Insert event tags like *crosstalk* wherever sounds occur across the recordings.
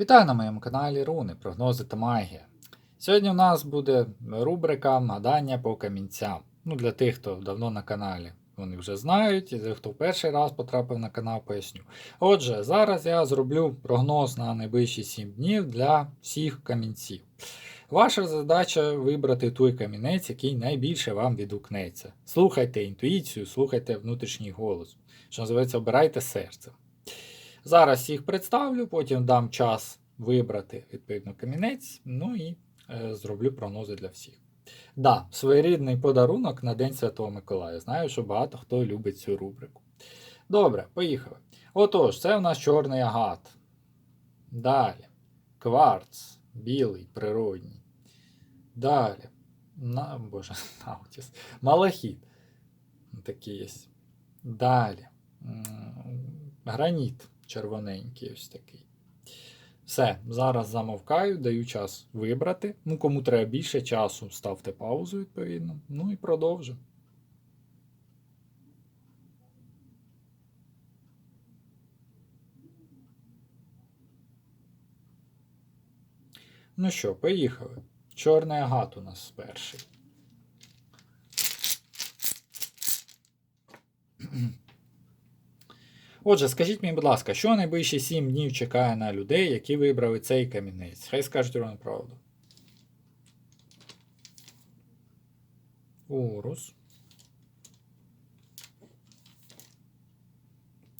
Вітаю на моєму каналі Руни, прогнози та магія. Сьогодні у нас буде рубрика гадання по камінцям. Ну, для тих, хто давно на каналі, вони вже знають, і хто перший раз потрапив на канал, поясню. Отже, зараз я зроблю прогноз на найближчі 7 днів для всіх камінців. Ваша задача вибрати той камінець, який найбільше вам відгукнеться. Слухайте інтуїцію, слухайте внутрішній голос. Що називається, обирайте серце. Зараз їх представлю, потім дам час вибрати відповідно камінець, ну і е, зроблю прогнози для всіх. Да, своєрідний подарунок на День Святого Миколая. Знаю, що багато хто любить цю рубрику. Добре, поїхали. Отож, це у нас чорний агат. Далі. Кварц, білий, природній. Далі. На, Боже, *laughs* наутіс. Малахіт. Такий є. Далі. Граніт червоненький ось такий. Все, зараз замовкаю, даю час вибрати. Ну, кому треба більше часу, ставте паузу, відповідно. Ну і продовжу. Ну що, поїхали. Чорний агат у нас перший. Отже, скажіть мені, будь ласка, що найближчі 7 днів чекає на людей, які вибрали цей камінець? Хай скажуть ровно правду. Урус.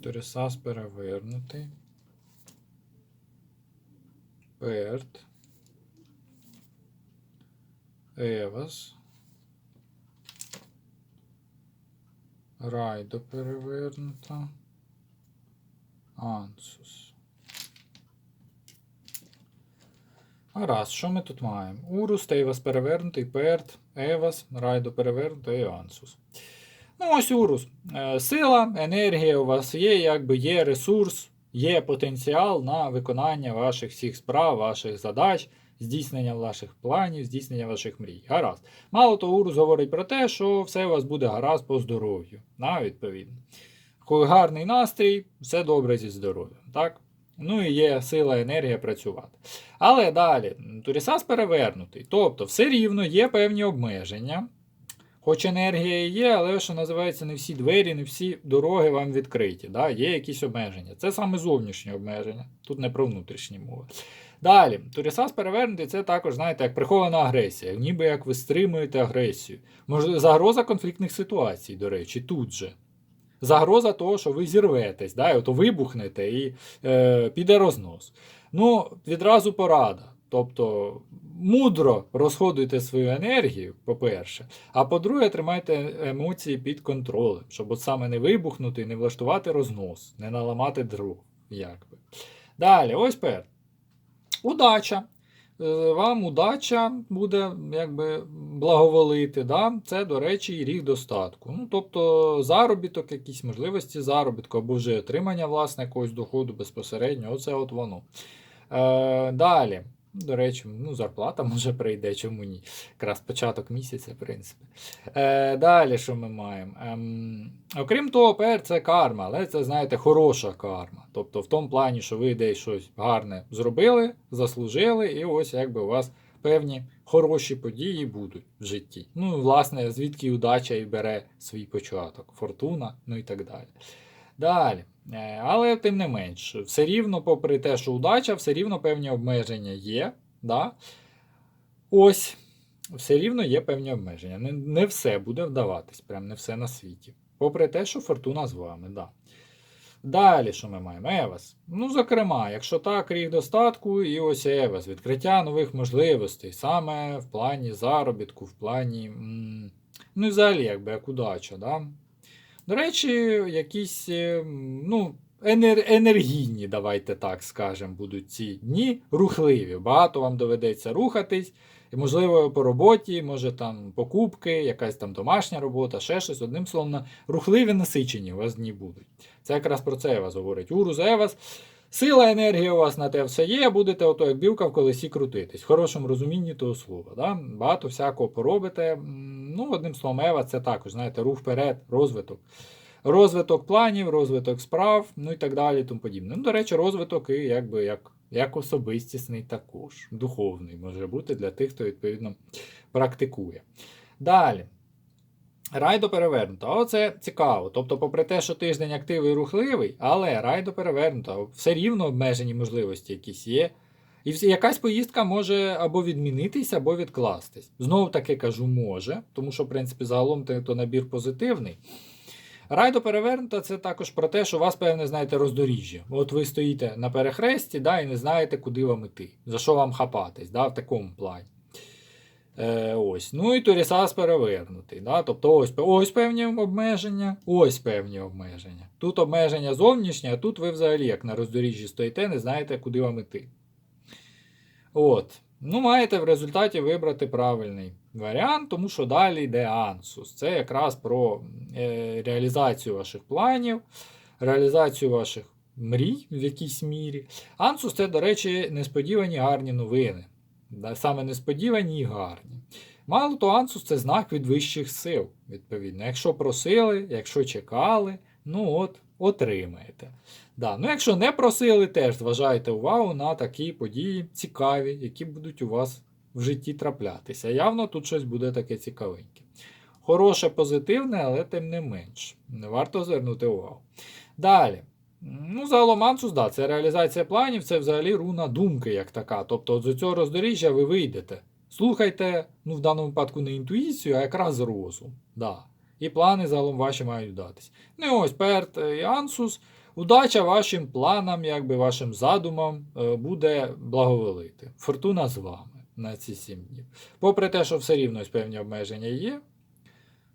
Торісас перевернутий. Перт. Евас. Райдо перевернута. Ансус. Гаразд, що ми тут маємо? Урус, Тейвас перевернутий, Перт, Евас, Райдо перевернутий Ансус. Ну, ось Урус. Е, Сила, енергія у вас є, якби є ресурс, є потенціал на виконання ваших всіх справ, ваших задач, здійснення ваших планів, здійснення ваших мрій. Гаразд. Мало того, Урус говорить про те, що все у вас буде гаразд по здоров'ю. На, відповідно. Коли гарний настрій, все добре зі здоров'ям. так? Ну і є сила, енергія працювати. Але далі, Турісас перевернутий. Тобто, все рівно є певні обмеження. Хоч енергія і є, але що називається, не всі двері, не всі дороги вам відкриті. Да? Є якісь обмеження. Це саме зовнішні обмеження. Тут не про внутрішні мови. Далі, Турісас перевернутий це також, знаєте, як прихована агресія, ніби як ви стримуєте агресію. Можливо, загроза конфліктних ситуацій, до речі, тут же. Загроза того, що ви зірветесь, да, і ото вибухнете і е, піде рознос. Ну, відразу порада. Тобто мудро розходуйте свою енергію, по-перше, а по-друге, тримайте емоції під контролем, щоб от саме не вибухнути, не влаштувати рознос, не наламати дров. Якби. Далі, ось пер. Удача. Е, Вам удача буде якби благоволити. Да? Це, до речі, і рік достатку. Ну, тобто заробіток, якісь можливості заробітку або вже отримання власне якогось доходу безпосередньо. Оце от воно. Е, Далі. До речі, ну, зарплата *laughs* може прийде, чому ні. Якраз початок місяця, в принципі. Е, Далі, що ми маємо? Ем, окрім того, ПР це карма, але це, знаєте, хороша карма. Тобто, в тому плані, що ви десь щось гарне зробили, заслужили, і ось якби у вас певні хороші події будуть в житті. Ну, власне, звідки удача і бере свій початок, фортуна, ну і так далі. Далі. Е, Але тим не менш, все рівно, попри те, що удача, все рівно певні обмеження є. Да? Ось, все рівно є певні обмеження. Не, не все буде вдаватись, прям не все на світі. Попри те, що фортуна з вами. Да. Далі, що ми маємо? Евас. Ну, зокрема, якщо так, рік достатку, і ось Евас, відкриття нових можливостей, саме в плані заробітку, в плані. Ну, і взагалі, якби як удача. Да? До речі, якісь е, ну, енер- енергійні, давайте так скажемо, будуть ці дні, рухливі. Багато вам доведеться рухатись. І, можливо, по роботі, може там покупки, якась там домашня робота, ще щось. Одним словом, рухливі насичені у вас дні будуть. Це якраз про це я вас говорить. Урус Евас. Сила, енергія у вас на те все є, будете ото як білка в колесі крутитись. В хорошому розумінні того слова. Да? Багато всякого поробите. Ну, одним словом, Ева це також, знаєте, рух вперед, розвиток. Розвиток планів, розвиток справ, ну і так далі, тому подібне. Ну, до речі, розвиток і якби як як особистісний також. Духовний може бути для тих, хто відповідно практикує. Далі. Райдо перевернуто. Оце цікаво. Тобто, попри те, що тиждень активний і рухливий, але райдо перевернуто. Все рівно обмежені можливості якісь є. І якась поїздка може або відмінитись, або відкластись. Знову таки кажу, може, тому що, в принципі, загалом то, набір позитивний. Райдо перевернуто це також про те, що у вас, певне, знаєте, роздоріжжя. От ви стоїте на перехресті да, і не знаєте, куди вам іти, за що вам хапатись, да, в такому плані. Е, ось. Ну і Турісас перевернутий. Да? Тобто ось, ось певні обмеження, ось певні обмеження. Тут обмеження зовнішнє, а тут ви взагалі, як на роздоріжжі стоїте, не знаєте, куди вам іти. От. Ну, маєте в результаті вибрати правильний варіант, тому що далі йде ансус. Це якраз про е, реалізацію ваших планів, реалізацію ваших мрій в якійсь мірі. Ансус це, до речі, несподівані гарні новини. Саме несподівані і гарні. Мало то ансус це знак від вищих сил, відповідно. Якщо просили, якщо чекали, ну от, отримаєте. Да. Ну, якщо не просили, теж зважайте увагу на такі події цікаві, які будуть у вас в житті траплятися. Явно тут щось буде таке цікавеньке. Хороше, позитивне, але тим не менш. Не варто звернути увагу. Далі. Ну, загалом ансус, да, це реалізація планів, це взагалі руна думки як така. Тобто от з цього роздоріжжя ви вийдете. Слухайте, ну в даному випадку не інтуїцію, а якраз розум. Да. І плани загалом ваші мають вдатись. Ну ось перт і ансус. Удача вашим планам, якби вашим задумам е, буде благоволити. Фортуна з вами на ці сім днів. Попри те, що все рівно певні обмеження є,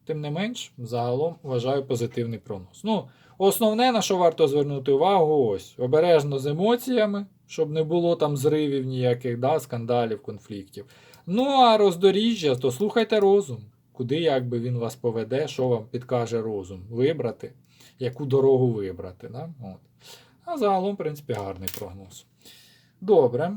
тим не менш, загалом вважаю позитивний прогноз. Ну, основне, на що варто звернути увагу, ось обережно з емоціями, щоб не було там зривів ніяких, да, скандалів, конфліктів. Ну, а роздоріжжя, то слухайте розум, куди якби він вас поведе, що вам підкаже розум вибрати, яку дорогу вибрати. Да? От. А загалом, в принципі, гарний прогноз. Добре.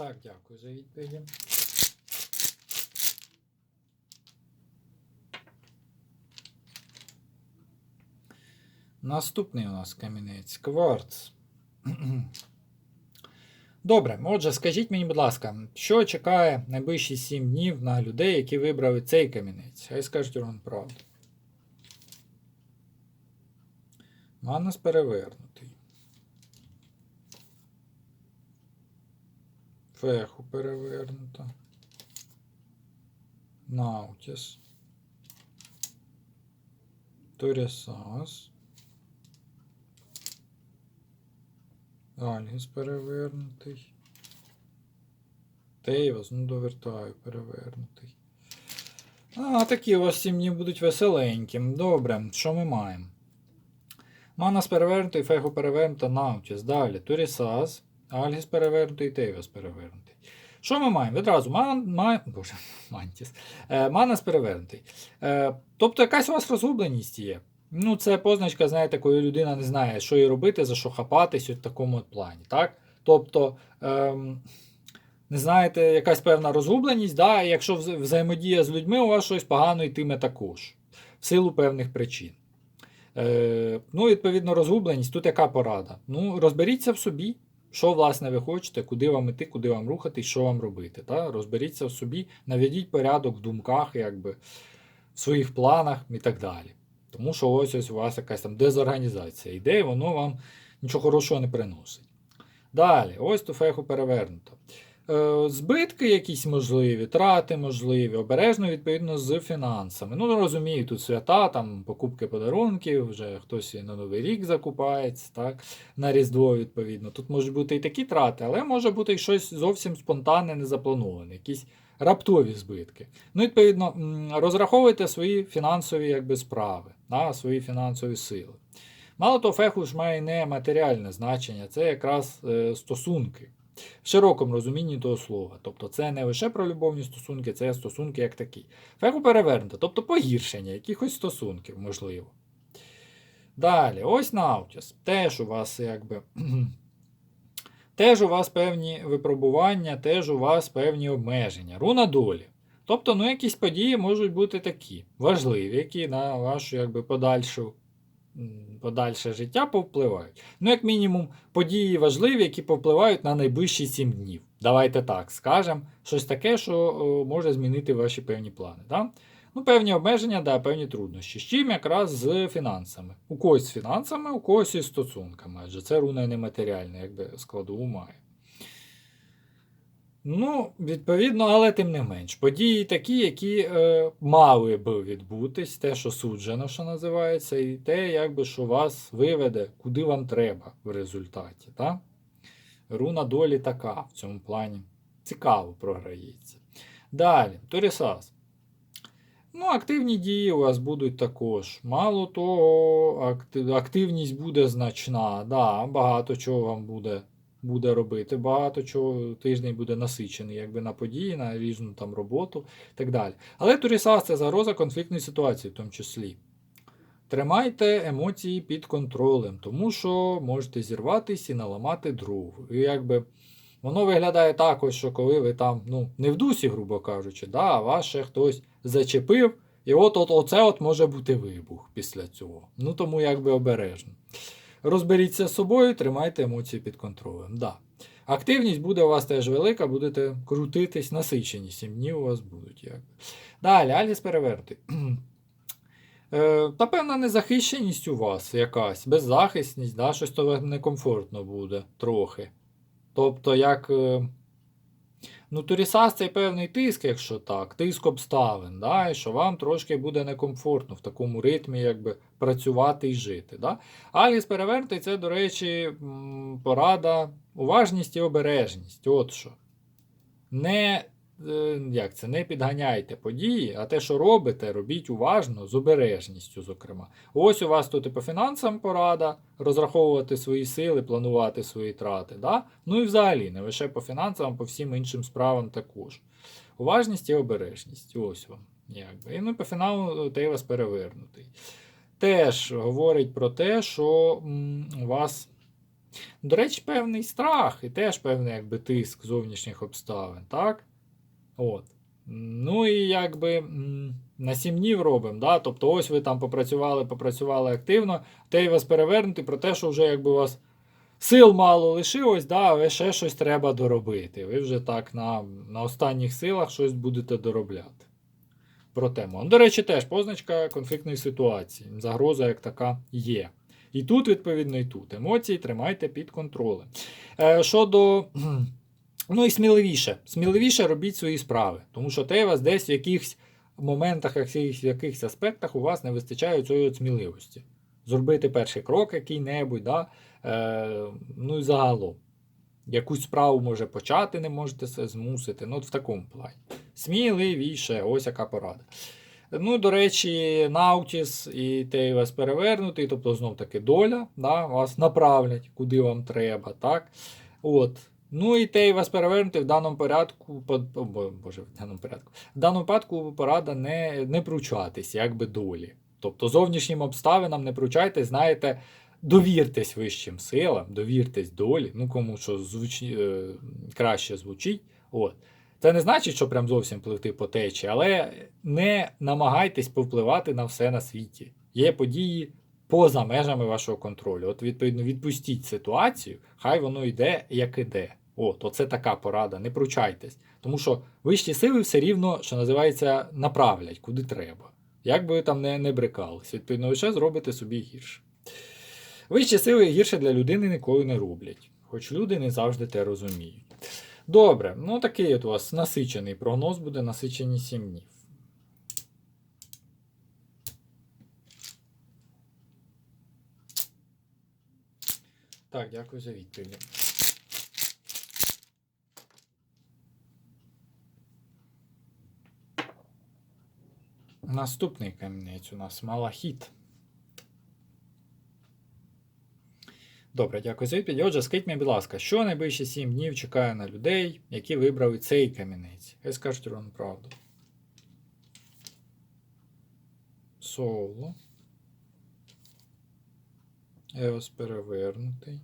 Так, дякую за відповіді. Наступний у нас камінець кварц. *clears throat* Добре, отже, скажіть мені, будь ласка, що чекає найближчі 7 днів на людей, які вибрали цей камінець? Хай скажуть вам правду. Манус перевернутий. Феху перевернуто. Наутіс. Торісас. Альгіс перевернутий. Тейвас, ну довертаю, перевернутий. А, такі у вас сім днів будуть веселенькі. Добре, що ми маємо? Манас перевернутий, Феху перевернута, Наутіс. Далі. Турісас, Альгіс перевернутий, Тейвас перевернутий. Що ми маємо? Відразу ман, май, боже, *laughs* Мантіс. Е, Манас перевернутий. Е, тобто якась у вас розгубленість є. Ну, це позначка, знаєте, коли людина не знає, що їй робити, за що хапатись в такому от плані. Так? Тобто, ем, не знаєте, якась певна розгубленість, да? якщо взаємодія з людьми, у вас щось погано йтиме також, в силу певних причин. Е, ну, відповідно, розгубленість, тут яка порада? Ну, розберіться в собі, що, власне, ви хочете, куди вам іти, куди вам рухатись, що вам робити. Та? Розберіться в собі, наведіть порядок в думках, якби, в своїх планах і так далі. Тому що ось ось у вас якась там дезорганізація йде, і воно вам нічого хорошого не приносить. Далі, ось туфеху перевернуто. Е, збитки якісь можливі, трати можливі, обережно відповідно з фінансами. Ну, розумію, тут свята, там покупки подарунків, вже хтось і на Новий рік закупається, так, на Різдво, відповідно. Тут можуть бути і такі трати, але може бути і щось зовсім спонтанне, незаплановане, якісь раптові збитки. Ну, відповідно, розраховуйте свої фінансові якби, справи, да, свої фінансові сили. Мало того, феху ж має не матеріальне значення, це якраз е, стосунки. В широкому розумінні того слова. Тобто це не лише про любовні стосунки, це стосунки як такі. Феху перевернуто, тобто погіршення якихось стосунків, можливо. Далі, ось Наутіс. Теж у вас якби. *clears throat* Теж у вас певні випробування, теж у вас певні обмеження. Руна долі. Тобто, ну, якісь події можуть бути такі важливі, які на вашу якби, подальшу, подальше життя повпливають. Ну, як мінімум, події важливі, які повпливають на найближчі 7 днів. Давайте так скажемо. Щось таке, що о, може змінити ваші певні плани. Да? Ну, певні обмеження, да, певні труднощі. З чим якраз з фінансами. У когось з фінансами, у когось із стосунками, адже це руна нематеріальна, якби складову має. Ну, відповідно, але тим не менш. Події такі, які е, мали би відбутись, те, що суджено, що називається, і те, якби, що вас виведе, куди вам треба в результаті. Так? Руна долі така в цьому плані. Цікаво програється. Далі, Торісас. Ну, активні дії у вас будуть також. Мало того, активність буде значна. Да, багато чого вам буде, буде робити. Багато чого тиждень буде насичений, якби на події, на різну там роботу і так далі. Але Турісас це загроза конфліктної ситуації, в тому числі. Тримайте емоції під контролем, тому що можете зірватися і наламати другу. І якби воно виглядає також, що коли ви там ну, не в дусі, грубо кажучи, да, а вас ще хтось зачепив, і от, от оце от може бути вибух після цього. Ну тому якби обережно. Розберіться з собою, тримайте емоції під контролем. Да. Активність буде у вас теж велика, будете крутитись, насичені сім днів у вас будуть. Якби. Далі, Аліс переверти. *clears throat* Е, Та певна незахищеність у вас якась, беззахисність, да, щось то некомфортно буде трохи. Тобто, як. Ну, Турісас це певний тиск, якщо так, тиск обставин, да, і що вам трошки буде некомфортно в такому ритмі якби, працювати і жити. Да? Аліс перевернутий це, до речі, порада, уважність і обережність. От що. Не, як це, не підганяйте події, а те, що робите, робіть уважно, з обережністю, зокрема. Ось у вас тут і по фінансам порада, розраховувати свої сили, планувати свої трати. Да? Ну і взагалі, не лише по фінансам, а по всім іншим справам також. Уважність і обережність. Ось вам. Якби. І ну, по фіналу Тейвас перевернутий. Теж говорить про те, що у вас, до речі, певний страх і теж певний якби, тиск зовнішніх обставин. так? От. Ну і якби на сім днів робимо. Да? Тобто, ось ви там попрацювали, попрацювали активно, те й вас перевернути про те, що вже якби у вас сил мало лишилось, да, але ще щось треба доробити. Ви вже так на, на останніх силах щось будете доробляти. Про тему. Ну, До речі, теж позначка конфліктної ситуації. Загроза як така є. І тут, відповідно, і тут. Емоції тримайте під контролем. Е, щодо. Ну і сміливіше. Сміливіше робіть свої справи. Тому що те вас десь в якихось моментах, в якихось аспектах у вас не вистачає цієї от сміливості. Зробити перший крок який-небудь, да? е, ну і загалом. Якусь справу може почати, не можете це змусити. Ну, от в такому плані. Сміливіше, ось яка порада. Ну, до речі, Наутіс і той вас перевернутий, тобто знов таки доля, да, вас направлять, куди вам треба. так. От. Ну і той вас перевернутий в даному порядку, по- о, боже, в даному порядку. В даному випадку порада не, не пручатись, якби долі. Тобто зовнішнім обставинам не пручайтесь, знаєте, довіртесь вищим силам, довіртесь долі, ну кому що звучі, е, краще звучить. От. Це не значить, що прям зовсім пливти по течі, але не намагайтесь повпливати на все на світі. Є події поза межами вашого контролю. От, відповідно, відпустіть ситуацію, хай воно йде, як іде. От, оце така порада, не пручайтесь. Тому що вищі сили все рівно, що називається, направлять, куди треба. Як би ви там не, не брикались, відповідно, ви ще зробите собі гірше. Вищі сили гірше для людини ніколи не роблять, хоч люди не завжди те розуміють. Добре, ну такий от у вас насичений прогноз буде насичені 7 днів. Так, дякую за відповідь. Наступний камінець у нас малахіт. Добре, дякую за відповідь. Отже, скажіть мені, будь ласка, що найближчі 7 днів чекає на людей, які вибрали цей камінець? Хай скажуть вам правду. Соло. Еос перевернутий.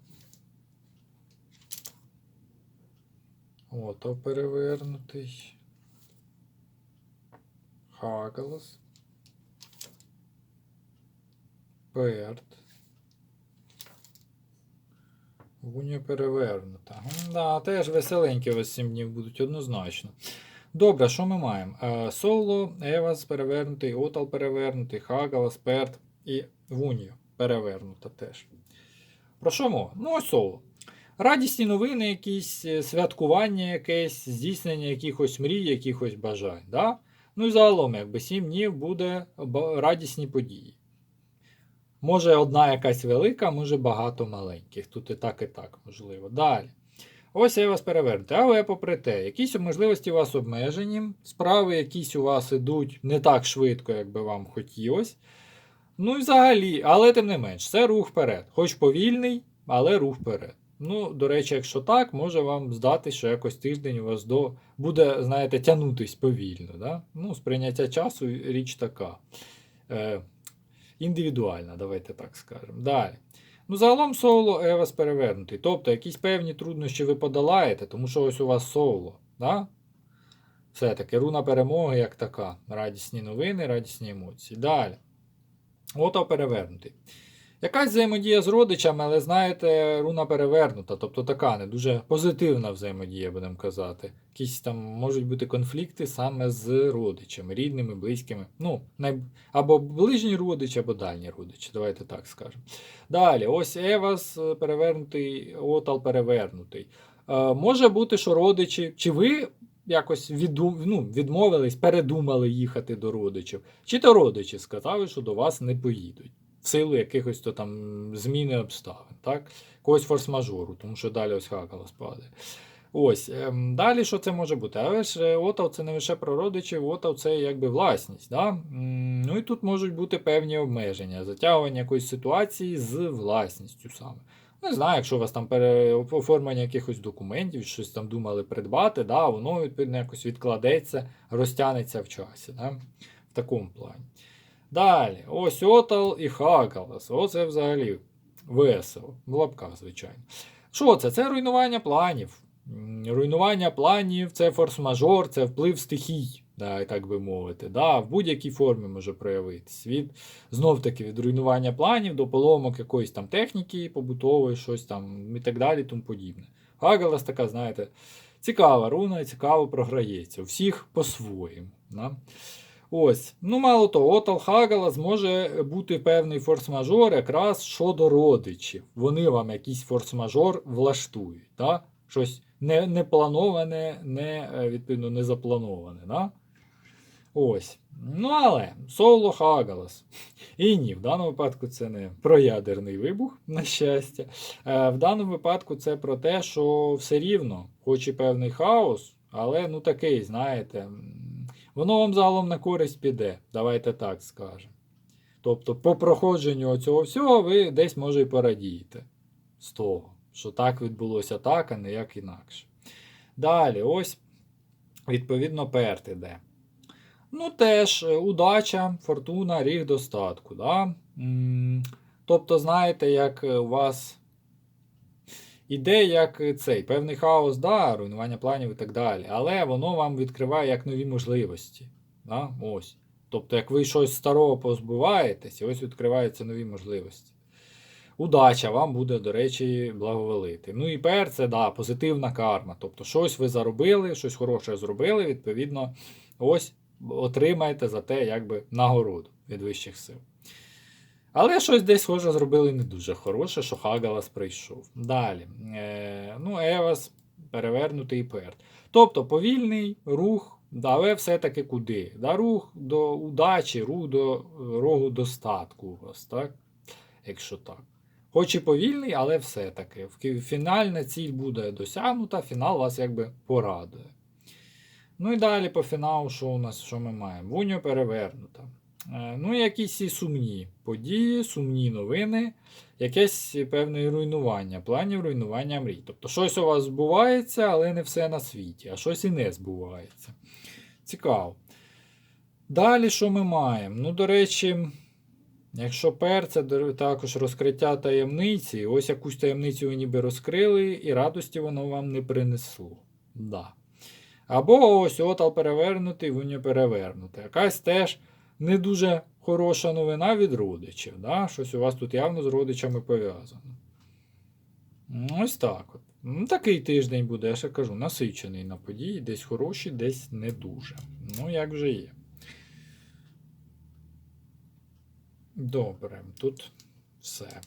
Ото перевернутий. Хагалас. Перт. Гуньо перевернута. Да, теж веселенькі у вас 7 днів будуть однозначно. Добре, що ми маємо? Е, Соло, Евас перевернутий, Отал перевернутий, Хагалас, Перт і Вуньо перевернута теж. Про що мова? Ну, ось соло. Радісні новини, якісь е, святкування якесь, здійснення якихось мрій, якихось бажань. Да? Ну і загалом, якби 7 днів буде радісні події. Може одна якась велика, може багато маленьких. Тут і так, і так можливо. Далі. Ось я вас перевернути. Але попри те, якісь можливості у вас обмежені, справи якісь у вас ідуть не так швидко, як би вам хотілося. Ну і взагалі, але тим не менш, це рух вперед. Хоч повільний, але рух вперед. Ну, до речі, якщо так, може вам здати, що якось тиждень у вас до буде, знаєте, тягнутись повільно. Да? Ну, сприйняття часу річ така. Е, індивідуальна, давайте так скажемо. Далі. Ну, загалом соло Евас перевернутий. Тобто якісь певні труднощі ви подолаєте, тому що ось у вас соло. Да? Все-таки руна перемоги як така. Радісні новини, радісні емоції. Далі. Ото перевернутий. Якась взаємодія з родичами, але знаєте, руна перевернута, тобто така не дуже позитивна взаємодія, будемо казати. Якісь там можуть бути конфлікти саме з родичами, рідними, близькими. Ну, най... або ближні родичі, або дальні родичі, давайте так скажемо. Далі, ось Евас е, перевернутий, Отал перевернутий. Е, може бути, що родичі, чи ви якось відум... ну, відмовились, передумали їхати до родичів, чи то родичі сказали, що до вас не поїдуть силу якихось то там зміни обставин, так? Когось форс-мажору, тому що далі ось хакала спадає. Ось, ем, далі що це може бути? Але ж е, отав це не лише про родичів, отав це якби власність. Да? Ну і тут можуть бути певні обмеження, затягування якоїсь ситуації з власністю саме. Не знаю, якщо у вас там оформлення якихось документів, щось там думали придбати, да, воно відповідно якось відкладеться, розтягнеться в часі. Да? В такому плані. Далі, ось Отал і Хагалас. Оце взагалі весело. В лапках, звичайно. Що це? Це руйнування планів. Руйнування планів це форс-мажор, це вплив стихій, да, так би мовити. Да, в будь-якій формі може проявитись. Від, знов таки від руйнування планів до поломок якоїсь там техніки побутової, щось там і так далі, тому подібне. Хагалас така, знаєте, цікава руна, цікаво програється. У всіх по-своєму. Да? Ось, ну мало того, Отал Хагала зможе бути певний форс-мажор якраз щодо родичів. Вони вам якийсь форс-мажор влаштують. Да? Щось не, не плановане, не, е, відповідно, не заплановане. Да? Ось. Ну, але соло Хагалас. *laughs* І ні, в даному випадку це не про ядерний вибух, на щастя. Е, В даному випадку це про те, що все рівно, хоч і певний хаос, але ну такий, знаєте, воно вам загалом на користь піде, давайте так скажемо. Тобто, по проходженню цього всього ви десь може і порадієте з того, що так відбулося так, а не як інакше. Далі, ось, відповідно, перт іде. Ну, теж е, удача, фортуна, ріг достатку. Да? Тобто, знаєте, як е, у вас іде як е, цей певний хаос, да, руйнування планів і так далі. Але воно вам відкриває як нові можливості. Да? Ось. Тобто, як ви щось старого позбуваєтесь, ось відкриваються нові можливості. Удача вам буде, до речі, благоволити. Ну і пер це да, позитивна карма. Тобто, щось ви заробили, щось хороше зробили, відповідно, ось отримаєте за те якби нагороду від вищих сил. Але щось десь, схоже, зробили не дуже хороше, що Хагалас прийшов. Далі. Е, ну, Евас перевернутий перт. Тобто повільний рух, але все-таки куди? Да, Рух до удачі, рух до рогу достатку у так? Якщо так. Хоч і повільний, але все-таки. Фінальна ціль буде досягнута, фінал вас якби порадує. Ну і далі по фіналу, що у нас, що ми маємо? Вуньо перевернута. Е, Ну, якісь і сумні події, сумні новини, якесь певне руйнування, планів руйнування мрій. Тобто щось у вас збувається, але не все на світі, а щось і не збувається. Цікаво. Далі що ми маємо? Ну, до речі, якщо пер, це також розкриття таємниці, ось якусь таємницю ви ніби розкрили, і радості воно вам не принесло. Да. Або ось отал перевернутий, вуньо перевернутий. Якась теж не дуже хороша новина від родичів. Да? Щось у вас тут явно з родичами пов'язано. Ось так от. Ну, такий тиждень буде, я ще кажу, насичений на події, десь хороші, десь не дуже. Ну, як вже є. Добре, тут все.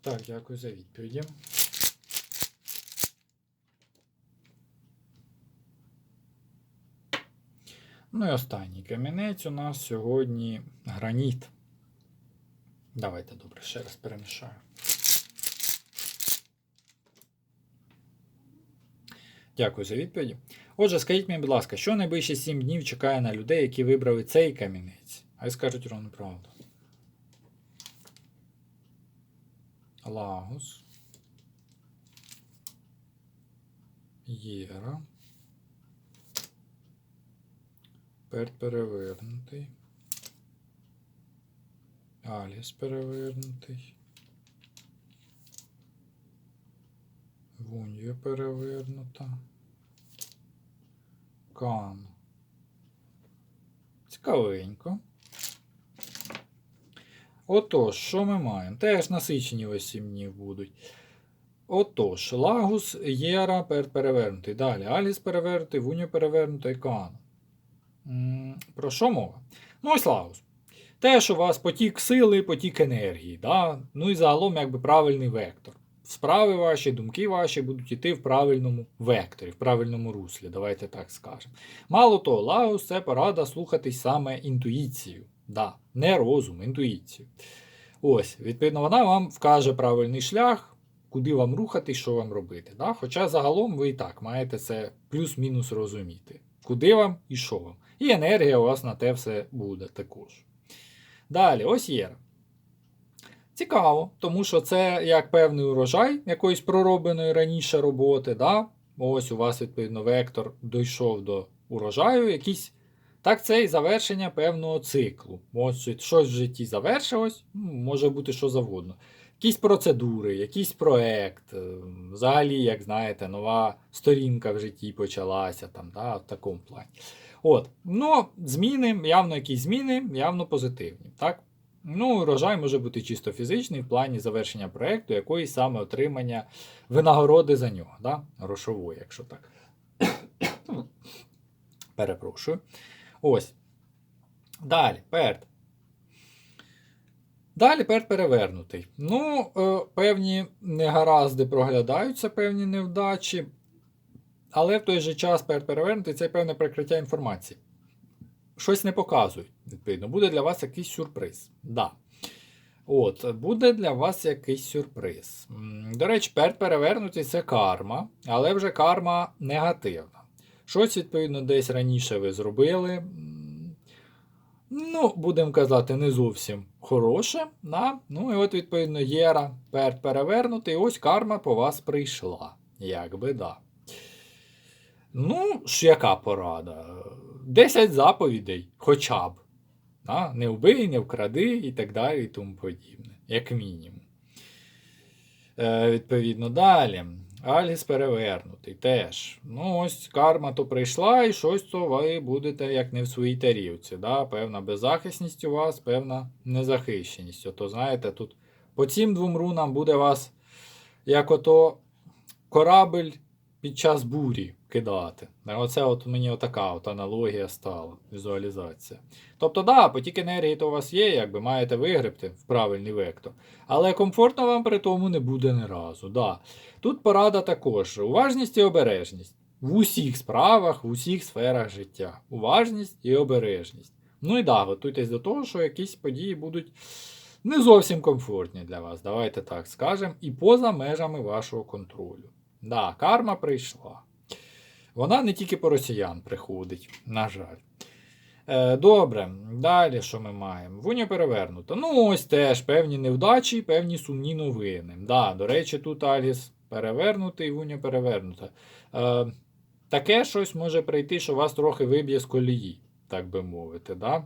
Так, дякую за відповіді. Ну і останній камінець у нас сьогодні граніт. Давайте добре, ще раз перемішаю. Дякую за відповіді. Отже, скажіть мені, будь ласка, що найближчі 7 днів чекає на людей, які вибрали цей камінець? Хай скажуть ровно правду. Лагус. Єра. Перт перевернутий. Аліс перевернутий. Вунья перевернута. Кан. Цікавенько. Отож, що ми маємо? Теж насичені ось 7 днів будуть. Отож, Лагус, Єра, перевернутий. Далі Аліс перевернутий, Вуньо перевернутий, Кан. Про що мова? Ну, ось Лагус. Теж у вас потік сили, потік енергії. Да? Ну і загалом якби правильний вектор. Справи ваші, думки ваші будуть йти в правильному векторі, в правильному руслі, давайте так скажемо. Мало того, Лагус це порада слухатись саме інтуїцію. Да, не розум, інтуїцію. Ось, відповідно, вона вам вкаже правильний шлях, куди вам рухатись, що вам робити. Да? Хоча загалом ви і так маєте це плюс-мінус розуміти, куди вам і що вам. І енергія у вас на те все буде також. Далі, ось Єра. Цікаво, тому що це як певний урожай якоїсь проробленої раніше роботи. Да? Ось у вас, відповідно, вектор дійшов до урожаю, якийсь. Так, це і завершення певного циклу. Ось щось в житті завершилось, ну, може бути що завгодно. Якісь процедури, якийсь проект, е, взагалі, як знаєте, нова сторінка в житті почалася там, да, в такому плані. От, ну, зміни, явно якісь зміни, явно позитивні. Так? Ну, урожай може бути чисто фізичний в плані завершення проєкту, якоїсь саме отримання винагороди за нього, да? грошової, якщо так. *coughs* Перепрошую. Ось. Далі, перт. Далі перт перевернутий. Ну, е, певні негаразди проглядаються, певні невдачі. Але в той же час перт перевернутий це певне прикриття інформації. Щось не показують, відповідно. Буде для вас якийсь сюрприз. Да. От, буде для вас якийсь сюрприз. До речі, перт перевернутий це карма, але вже карма негативна. Щось, відповідно, десь раніше ви зробили. Ну, будемо казати, не зовсім хороше. Да? Ну, і от, відповідно, Єра перт перевернутий, ось карма по вас прийшла. Якби да. Ну, ж яка порада? 10 заповідей, хоча б. Да? Не вбий, не вкради і так далі, і тому подібне, як мінімум. Е, відповідно, далі. Аліс перевернутий теж. Ну, ось карма то прийшла, і щось то ви будете як не в своїй тарілці. Да? Певна беззахисність у вас, певна незахищеність. Ото, знаєте, тут по цим двом рунам буде вас як ото корабель під час бурі кидати. Оце от мені отака от аналогія стала, візуалізація. Тобто, да, потік енергії то у вас є, якби маєте вигребти в правильний вектор. Але комфортно вам при тому не буде ні разу. Да. Тут порада також: уважність і обережність. В усіх справах, в усіх сферах життя. Уважність і обережність. Ну і да, готуйтесь до того, що якісь події будуть не зовсім комфортні для вас. Давайте так скажемо, і поза межами вашого контролю. Да, карма прийшла. Вона не тільки по росіян приходить, на жаль. Е, добре, далі що ми маємо? Вуня перевернута. Ну, ось теж певні невдачі, певні сумні новини. Да, До речі, тут Аліс перевернутий, Вуня перевернута. Е, таке щось може прийти, що вас трохи виб'є з колії, так би мовити. Да?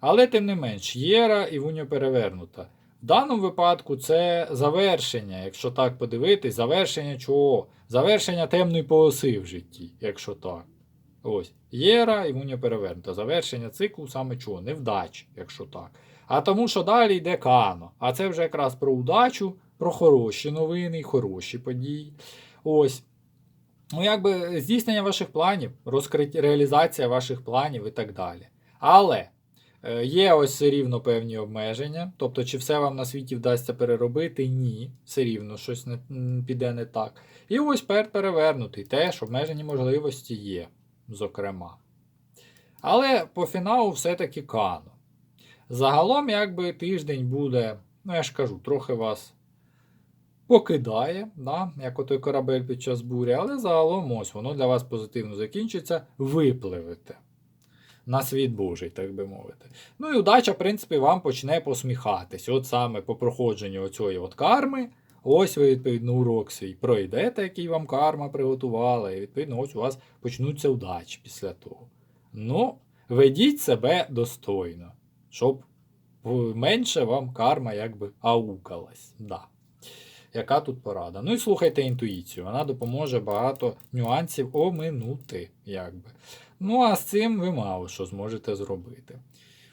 Але тим не менш, Єра і Вуня перевернута. В даному випадку це завершення, якщо так подивитись, завершення чого? Завершення темної полоси в житті, якщо так. Ось. Єра і перевернута. Завершення циклу саме чого? Невдачі, якщо так. А тому, що далі йде кано. А це вже якраз про удачу, про хороші новини, хороші події. Ось. Ну, якби здійснення ваших планів, розкриття, реалізація ваших планів і так далі. Але є ось все рівно певні обмеження. Тобто, чи все вам на світі вдасться переробити? Ні, все рівно щось не, піде не так. І ось пер перевернутий, теж обмежені можливості є, зокрема. Але по фіналу все-таки кано. Загалом, якби тиждень буде, ну я ж кажу, трохи вас покидає, да, як отой корабель під час бурі, але загалом ось воно для вас позитивно закінчиться, випливете на світ Божий, так би мовити. Ну і удача, в принципі, вам почне посміхатись. От саме по проходженню оцієї от карми. Ось ви, відповідно, урок свій пройдете, який вам карма приготувала, і відповідно, ось у вас почнуться удачі після того. Ну, ведіть себе достойно, щоб менше вам карма якби аукалась. Да. Яка тут порада? Ну і слухайте інтуїцію, вона допоможе багато нюансів оминути, якби. Ну, а з цим ви мало що зможете зробити.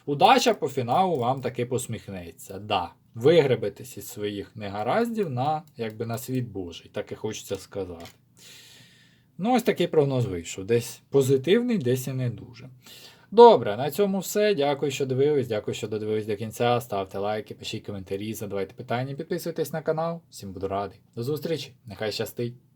Удача по фіналу вам таки посміхнеться. Да, вигребетесь із своїх негараздів на, якби, на світ Божий, так і хочеться сказати. Ну, ось такий прогноз вийшов. Десь позитивний, десь і не дуже. Добре, на цьому все. Дякую, що дивились. Дякую, що додивились до кінця. Ставте лайки, пишіть коментарі, задавайте питання, підписуйтесь на канал. Всім буду радий. До зустрічі! Нехай щастить!